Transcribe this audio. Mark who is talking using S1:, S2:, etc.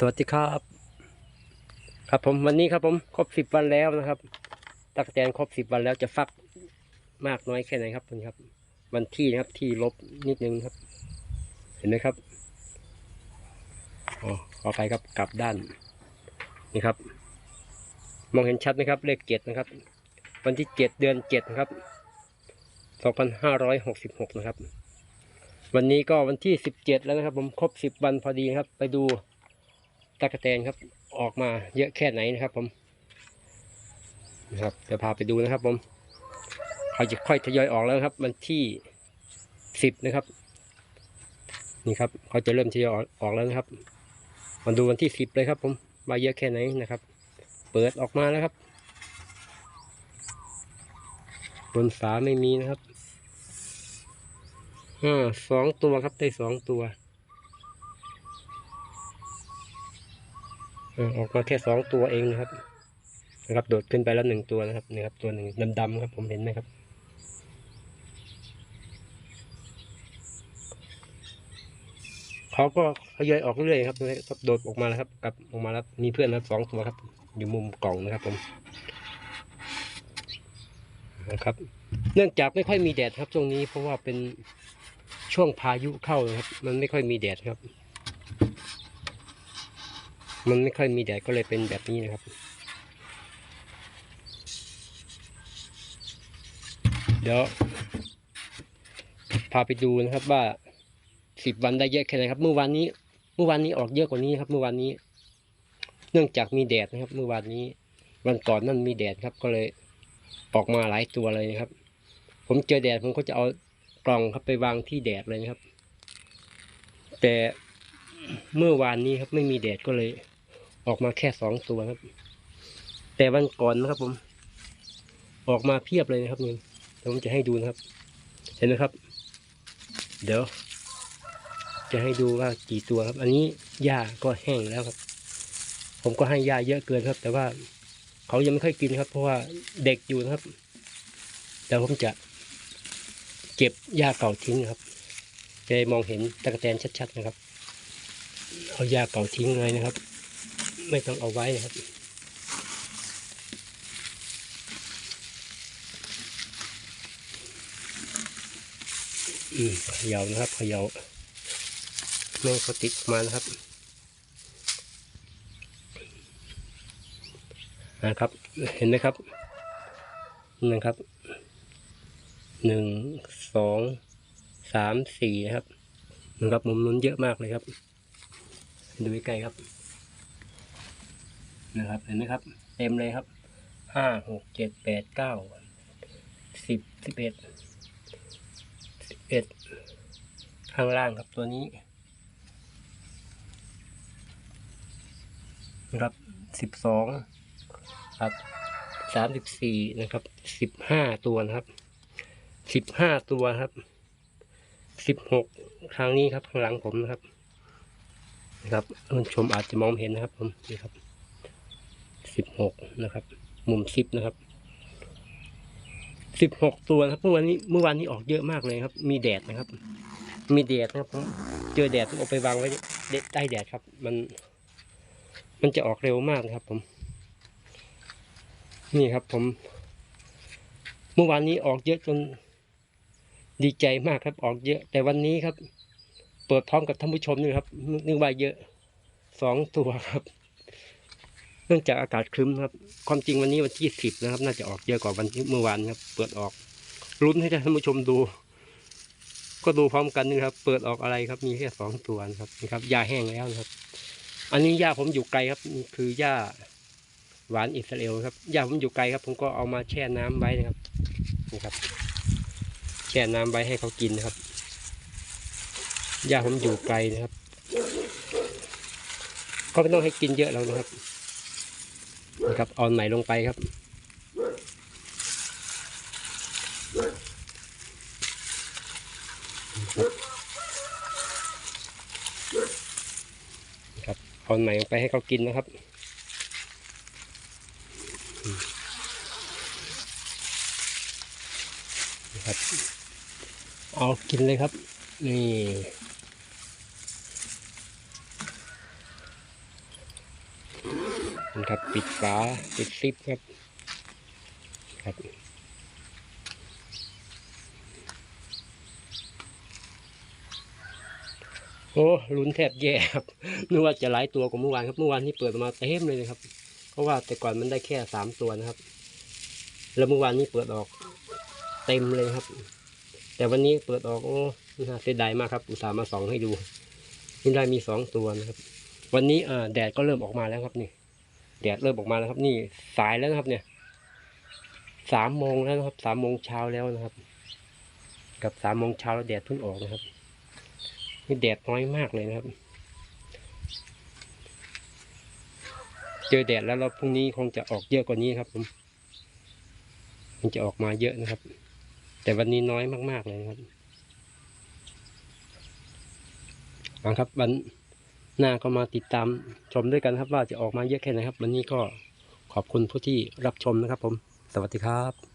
S1: สวัสดีครับ ครับผมวันนี้ครับผมครบสิบวันแล้วนะครับตักแตนครบสิบวันแล้วจะฟักมากน้อยแค่ไหนครับคุณครับ วันที่นะครับที่ลบนิดนึงครับ เห็นไหมครับอ๋อขอไปครับกลับด้านนี่ครับ มองเห็นชัดไหมครับเลขเจ็ดนะครับ วันที่เจ็ดเดือนเจ็ดนะครับสองพันห้าร้อยหกสิบหกนะครับ วันนี้ก็วันที่สิบเจ็ดแล้วนะครับ ผมครบสิบวันพอดีครับ ไปดู ตะกะแตนครับ ออกมาเยอะแค่ไหนนะครับ ผมนะครับเดี๋ยวพาไปดูนะครับ ผมเขาจะค่อยทยอยออกแล้วครับวันที่สิบนะครับ นี่ครับเขาจะเริ่มทยอยออกแล้วนะครับมาดูวันที่สิบเลยครับ ผมมาเยอะแค่ไหนนะครับ เปิดออกมาแล้วครับ บนฝาไม่มีนะครับอ่าสองตัวครับได้สองตัว ออกมาแค่สองตัวเองนะครับนะครับโดดขึ้นไปแล้วหนึ่งตัวนะครับนี่ครับตัวหนึ่งดำๆครับผมเห็นไหมครับเขาก็ทยอยออกเรื่อยครับนะครับโดดออกมาแล้วครับกลับออกมาแล้วมีเพื่อนนะครับสองตัวครับ อยู่มุมกล่องนะครับผมนะครับ เนื่องจากไม่ค่อยมีแดดครับช่วงนี้เพราะว่าเป็นช่วงพายุเข้านะครับ มันไม่ค่อยมีแดดครับ มันไม่ค่อยมีแดดก็เลยเป็นแบบนี้นะครับ เดี๋ยวพาไปดูนะครับว่าสิบวันได้เยอะแค่ไหนครับ เมื่อวานนี้ เมื่อวานนี้ออกเยอะกว่านี้ครับ เมื่อวานนี้ เนื่องจากมีแดดนะครับ เมื่อวานนี้ วันก่อนนั่นมีแดดครับ ก็เลยออกมาหลายตัวเลยนะครับ ผมเจอแดดผมก็จะเอากล่องครับไปวางที่แดดเลยนะครับ แต่เมื่อวานนี้ครับไม่มีแดดก็เลย ออกมาแค่สองตัวครับ แต่วันก่อนนะครับผม ออกมาเพียบเลยนะครับนี่เดี๋ยวผมจะให้ดูนะครับ เห็นไหมครับ เดี๋ยว จะให้ดูว่ากี่ตัวครับ อันนี้หญ้าก็แห้งแล้วครับ ผมก็ให้หญ้าเยอะเกินครับ แต่ว่าเขายังไม่ค่อยกินครับ เพราะว่าเด็กอยู่นะครับเดี๋ยวผมจะเก็บหญ้าเก่าทิ้งครับจะมองเห็นตะกแตนชัดๆนะครับ เอาหญ้าเก่าทิ้งเลยนะครับ ไม่ต้องเอาไว้ครับ อืมเขย่านะครับเขย่าแม่เขาติดมานะครับนะครับ เห็นไหมครับนะครับหนึ่งสองสามสี่นะครับนะครับมุมนู้นเยอะมากเลยครับ ดูใกล้ครับ นะครับเห็นไหมครับ เต็มเลยครับห้าหกเจ็ดแปดเก้าสิบสิบเอ็ดสิบเอ็ดข้างล่างครับตัวนี้นะครับสิบสองครับสามสิบสี่นะครับสิบห้าตัวนะครับสิบห้าตัวครับสิบหกทางนี้ครับข้างหลังผมนะครับนะครับท่านชมอาจจะมองเห็นนะครับผมนี่ครับ สิบหกนะครับ มุมสิบนะครับสิบหกตัวครับเมื่อวานนี้เมื่อวานนี้ออกเยอะมากเลยครับ มีแดดนะครับ มีแดดนะครับผมเจอแดดต้องเอาไปวางไว้ใต้แดดครับ มัน มันจะออกเร็วมากนะครับ ผม นี่ครับ ผม เมื่อวานนี้ออกเยอะจนดีใจมากครับ ออกเยอะ แต่วันนี้ครับ เปิดพร้อมกับท่านผู้ชมนี่ครับนึกว่าเยอะสองตัวครับ เนื่องจากอากาศครึ้มครับ ความจริงวันนี้วันที่สิบนะครับ น่าจะออกเยอะกว่าวันที่เมื่อวานครับ เปิดออกลุ้นให้ท่านผู้ชมดู ก็ดูพร้อมกันนะครับ เปิดออกอะไรครับ มีแค่สองตัวนะครับนี่ครับหญ้าแห้งแล้วนะครับ อันนี้หญ้าผมอยู่ไกลครับคือหญ้าหวานอิสราเอลครับหญ้าผมอยู่ไกลครับ ผมก็เอามาแช่น้ำไว้นะครับนี่ครับ แช่น้ำไว้ให้เขากินนะครับหญ้าผมอยู่ไกลนะครับก็ไม่ต้องให้กินเยอะแล้วนะครับ นะครับเอาใหม่ลงไปครับ ครับเอาใหม่ลงไปให้เขากินนะครับนะครับเอากินเลยครับ นี่ นะ ครับปิดฝาปิดซิปครับครับโอ้ลุ้นแทบแย่ครับนึกว่าจะหลายตัวกว่าเมื่อวานครับเมื่อวานนี่เปิดออกมาเต็มเลยนะครับ เพราะว่าแต่ก่อนมันได้แค่สามตัวนะครับ แล้วเมื่อวานนี้เปิดออกเต็มเลยครับ แต่วันนี้เปิดออกโอ้น่าเสียดายมากครับ อุตส่าห์มาสองให้ดูนี่ได้มีสองตัวนะครับ วันนี้แดดก็เริ่มออกมาแล้วครับนี่ แดดเริ่มออกมาแล้วครับ นี่สายแล้วนะครับ เนี่ยสามโมงแล้วนะครับสามโมงเช้าแล้วนะครับ กับสามโมงเช้าแล้วแดดเพิ่งออกนะครับ นี่แดดน้อยมากเลยนะครับ เจอแดดแล้วเราพรุ่งนี้คงจะออกเยอะกว่านี้ครับผมมันจะออกมาเยอะนะครับ แต่วันนี้น้อยมากๆเลยนะครับเอาครับวัน หน้าก็มาติดตามชมด้วยกันครับว่าจะออกมาเยอะแค่ไหนครับ วันนี้ก็ขอบคุณผู้ที่รับชมนะครับผม สวัสดีครับ